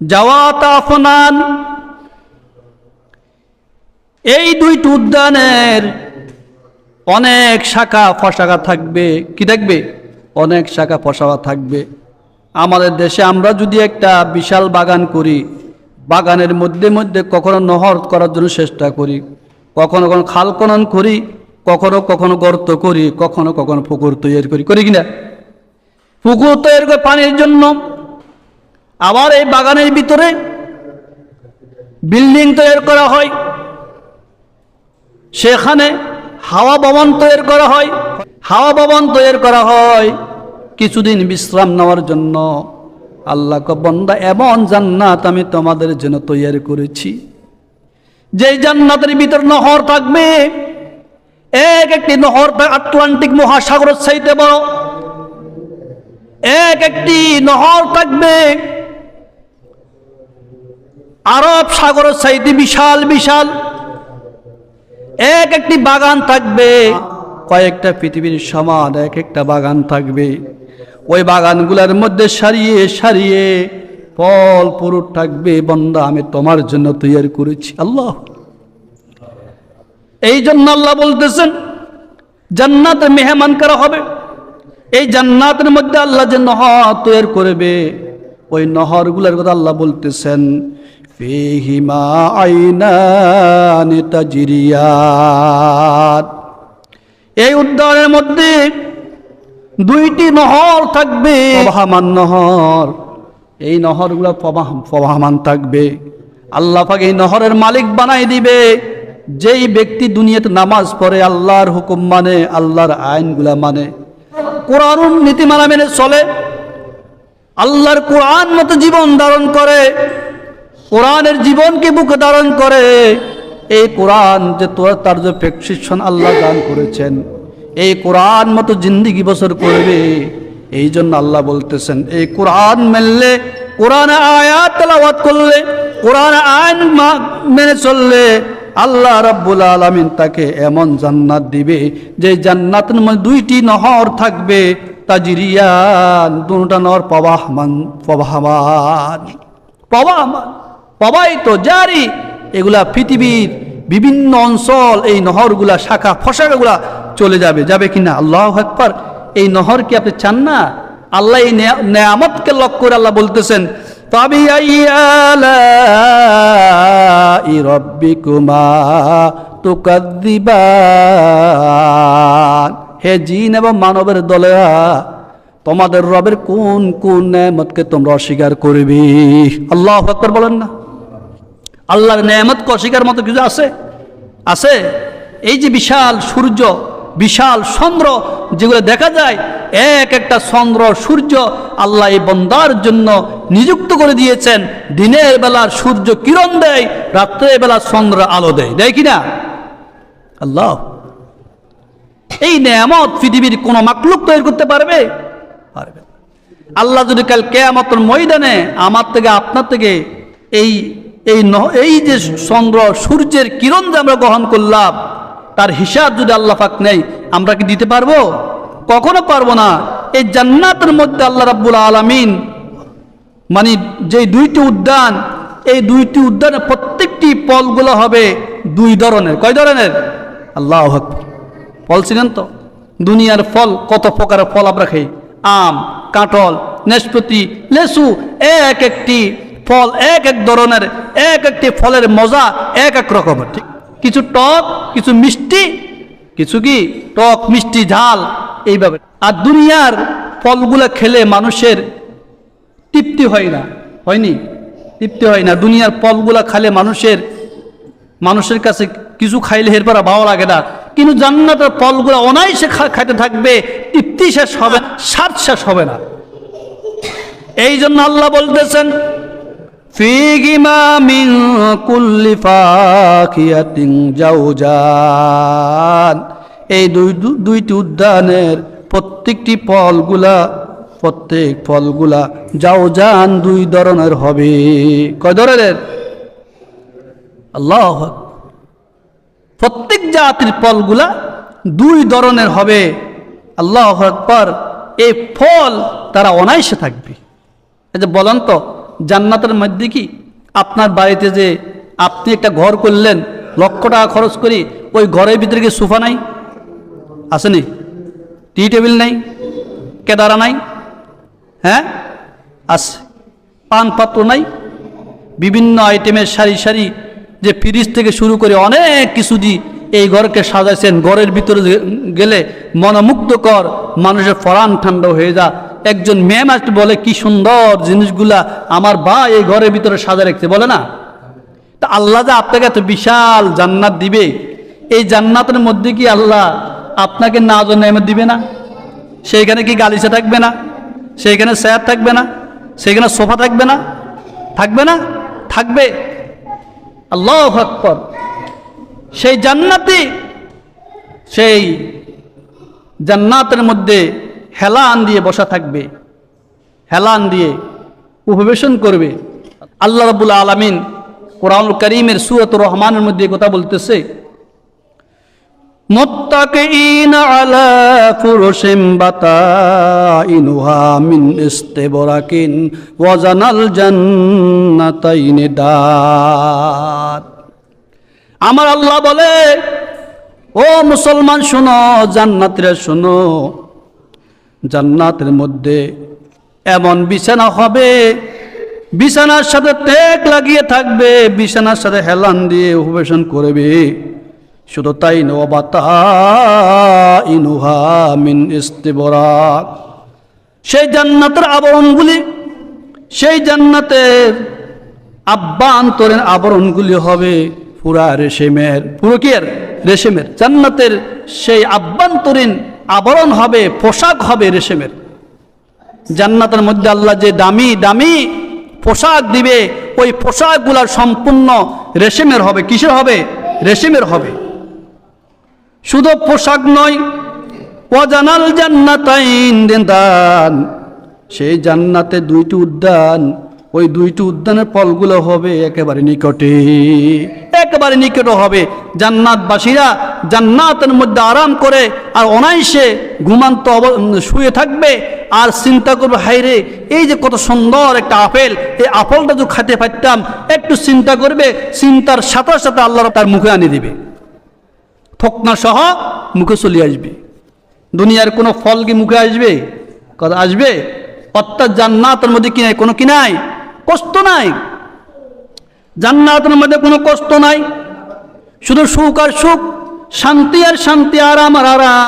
জাওয়াত আফনান। এই দুইটি উদ্যানের অনেক শাখা ফশাখা থাকবে। কি থাকবে? অনেক শাখা ফশাখা থাকবে। আমাদের দেশে আমরা যদি একটা বিশাল বাগান করি, বাগানের মধ্যে মধ্যে কখনো নহর করার জন্য চেষ্টা করি, কখনো কখনো খাল খনন করি, কখনো কখনো গর্ত করি, কখনো কখনো পুকুর তৈরি করি। করি কিনা পুকুর তৈরি করে পানির জন্য আবার এই বাগানের ভিতরে বিল্ডিং তৈরি করা হয়। সেখানে হাওয়া ভবন তৈরি করা হয়। হাওয়া ভবন তৈরি করা হয়। কিছুদিন বিশ্রাম নেওয়ার জন্য। আল্লাহ বন্দা, এমন জান্নাত আমি তোমাদের জন্য তৈরি করেছি। যেই জান্নাতের ভিতর নহর থাকবে, এক একটি নহর আটলান্টিক মহাসাগরের চাইতে বড়। এক একটি নহর থাকবে আরব সাগরের চাইতে বিশাল বিশাল। এক একটি বাগান থাকবে, কয়েকটা পৃথিবীর সমান এক একটা বাগান থাকবে। ওই বাগানগুলোর মধ্যে সারিয়ে সারিয়ে ফল পুরুট থাকবে বন্দা আমি তোমার জন্য তৈরি করেছি। আল্লাহ। এই জন্য আল্লাহ বলতেছেন জান্নাতে মেহমান করা হবে? এই জান্নাতের মধ্যে আল্লাহ যে নহর তৈরি করবে, ওই নহরগুলোর কথা আল্লাহ বলতেছেন ফিহিমা আইনান তাজরিয়াত এই উদ্যানের মধ্যে দুইটি নহর থাকবে। প্রবাহমান নহর। এই নহরগুলো প্রবাহ- প্রবাহমান থাকবে। আল্লাহ পাক এই নহরের মালিক বানাই দিবে। যেই ব্যক্তি দুনিয়াতে নামাজ পড়ে, আল্লাহর হুকুম মানে আল্লাহর আইনগুলা মানে। কোরআন নীতিমালা মেনে চলে। আল্লাহর কোরআন মতো জীবন ধারণ করে। কোরআনের জীবনকে বুকে ধারণ করে। এই কোরআন যে তোর তার যে প্রেসক্রিপশন আল্লাহ দান করেছেন, এই কোরআন মতো জিন্দিগি বছর করবে। এই জন্য আল্লাহ বলতেছেন, এই কোরআন মেললে, কোরআন আয়াত তেলাওয়াত করলে, কোরআন আইন মেনে চললে আল্লাহ রাব্বুল আলামিন তাকে এমন জান্নাত দিবে, যে জান্নাতের মধ্যে দুইটি নহর থাকবে, তাজিরিয়ান, দুটা নহর প্রবাহমান প্রবাহমান। প্রবাহমান। প্রবাহিত জারি, এগুলা পৃথিবীর বিভিন্ন অঞ্চল, এই নহরগুলা, শাখা ফসাগুলা চলে যাবে। যাবে কি না আল্লাহ একবার এই নহর কি আপনি চান না? আল্লাহ এই নেয়ামতকে লক্ষ্য করে আল্লাহ বলতেছেন হে জিন এবং মানবের দলেরা তোমাদের রবের কোন কোন নেয়ামতকে তোমরা অস্বীকার করবে? আল্লাহ আকবর বলেন না। আল্লাহর নেয়ামত অস্বীকার মতো কিছু আছে? আছে? এই যে বিশাল সূর্য, বিশাল চন্দ্র যেগুলো দেখা যায়, এক একটা চন্দ্র, সূর্য আল্লাহ এই বন্দার জন্য নিযুক্ত করে দিয়েছেন। দিনের বেলার সূর্য কিরণ দেয়, রাত্রের বেলা চন্দ্র আলো দেয়। দেয় কিনা আল্লাহ। এই নেয়ামত পৃথিবীর কোন মাকলুক তৈরি করতে পারবে? পারবে আল্লাহ যদি কাল কেয়ামতের ময়দানে আমার থেকে আপনার থেকে এই এই ন- এই যে চন্দ্র, সূর্যের কিরণ যে আমরা গ্রহণ করলাম, তার হিসাব যদি আল্লাহ পাক নেই, আমরা কি দিতে পারব? কখনো পারব না। এই জান্নাতের মধ্যে আল্লাহ রাব্বুল আলামিন মানে যে দুইটি উদ্যান, এই দুইটি উদ্যানের প্রত্যেকটি ফলগুলো হবে দুই ধরনের। কয় ধরনের? আল্লাহ ফল ছিলেন তো? দুনিয়ার ফল, কত প্রকারের ফল আমরা খাই? আম, কাঁঠাল, নেসপতি, লেসু, এক একটি ফল এক এক ধরনের, এক একটি ফলের মজা এক এক রকমের, ঠিক? কিছু টক, কিছু মিষ্টি, কিছু কি? টক, মিষ্টি, ঝাল, এইভাবে। আর দুনিয়ার ফলগুলো খেলে মানুষের তৃপ্তি হয় না, হয়নি? তৃপ্তি হয় না। দুনিয়ার ফলগুলা খালে মানুষের মানুষের কাছে কিছু খাইলে এরপর ভালো লাগে না। কিন্তু জান্নাতের ফলগুলো অনায়াসে খাইতে থাকবে, তৃপ্তি শেষ হবে স্বাদ শেষ হবে না। এই জন্য আল্লাহ বলতেছেন ফিগিমা মিন কুল্লি ফাকিয়াতিন জাওজান এই দুই দুইটি উদ্যানের প্রত্যেকটি ফলগুলা, প্রত্যেক ফলগুলা জাওজান দুই ধরনের হবে। কয় ধরনের? আল্লাহ। প্রত্যেক জাতির ফলগুলা দুই ধরনের হবে। আল্লাহ আকবর। এই ফল তারা অনায়াসে থাকবে। এই যে বলেন তো জান্নাতের মধ্যে কি আপনার বাড়িতে যে আপনি একটা ঘর করলেন, লক্ষ টাকা খরচ করি ওই ঘরের ভিতরে কি সোফা নাই? আসেনি? টি টেবিল নাই? কেদারা নাই? হ্যাঁ? আছে পান পাত্র নাই? বিভিন্ন আইটেমের সারি সারি যে ফ্রিজ থেকে শুরু করে অনেক কিছু দি এই ঘরকে সাজাইছেন। ঘরের ভিতরে গেলে মনোমুগ্ধকর, মানুষের ফরান ঠান্ডা হয়ে যা। একজন মেয়ে মাস বলে, কি সুন্দর জিনিসগুলা আমার বা এই ঘরের ভিতরে সাজা রাখতে বলে না। তা আল্লাহ যে আপনাকে এত বিশাল জান্নাত দিবে, এই জান্নাতের মধ্যে কি আল্লাহ আপনাকে না নেমে দিবে না? সেইখানে কি গালিচা থাকবে না? সেইখানে স্যার থাকবে না? সেখানে সোফা থাকবে না? থাকবে না? থাকবে। আল্লাহ আকবর। সেই জান্নাতি, সেই জান্নাতের মধ্যে হেলান দিয়ে বসা থাকবে, হেলান দিয়ে উপবেশন করবে। আল্লাহ রাবুল আলমিন কোরআনুল করিমের সুরত রহমানের মধ্যে কথা বলতেছে আমার আল্লাহ বলে, ও মুসলমান শোনো, জান্নাতরে শোনো জান্নাতের মধ্যে। এমন বিছানা হবে, বিছানার সাথে টেক লাগিয়ে থাকবে, বিছানার সাথে হেলান দিয়ে উপবেশন করবে। শুধু তাই ইনুহা মিন সেই জান্নাতের আবরণগুলি, সেই জান্নাতের আভ্যন্তরীণ আবরণগুলি হবে পুরা রেশমের, পুরো কি আর রেশমের, জান্নাতের সেই আভ্যন্তরীণ আবরণ হবে, পোশাক হবে রেশমের। জান্নাতের মধ্যে আল্লাহ যে দামি দামি পোশাক দিবে, ওই পোশাকগুলার সম্পূর্ণ রেশমের হবে। কিসের হবে? রেশমের হবে। শুধু পোশাক নয় অজানাল জান্নাতাইন দান সেই জান্নাতে দুইটি উদ্যান, ওই দুইটি উদ্যানের ফলগুলো হবে একেবারে নিকটে। একেবারে নিকটে হবে। জান্নাতবাসীরা জান্নাতের মধ্যে আরাম করে আর অনায়াসে ঘুমান্ত শুয়ে থাকবে আর চিন্তা করবে হাইরে এই যে কত সুন্দর একটা আপেল, এই আপেলটা যদি খেতে পারতাম। একটু চিন্তা করবে, চিন্তার সাথে সাথে আল্লাহ তার মুখে আনি দিবে। থকনা সহ মুখে চলে আসবে। দুনিয়ার কোনো ফল কি মুখে আসবে? কথা আসবে? অর্থাৎ জান্নাতের মধ্যে কি নাই, কোনো কি নাই? কষ্ট নাই। জান্নাতের মধ্যে কোনো কষ্ট নাই। শুধু সুখ আর সুখ, শান্তি আর শান্তি, আরাম আর আরাম।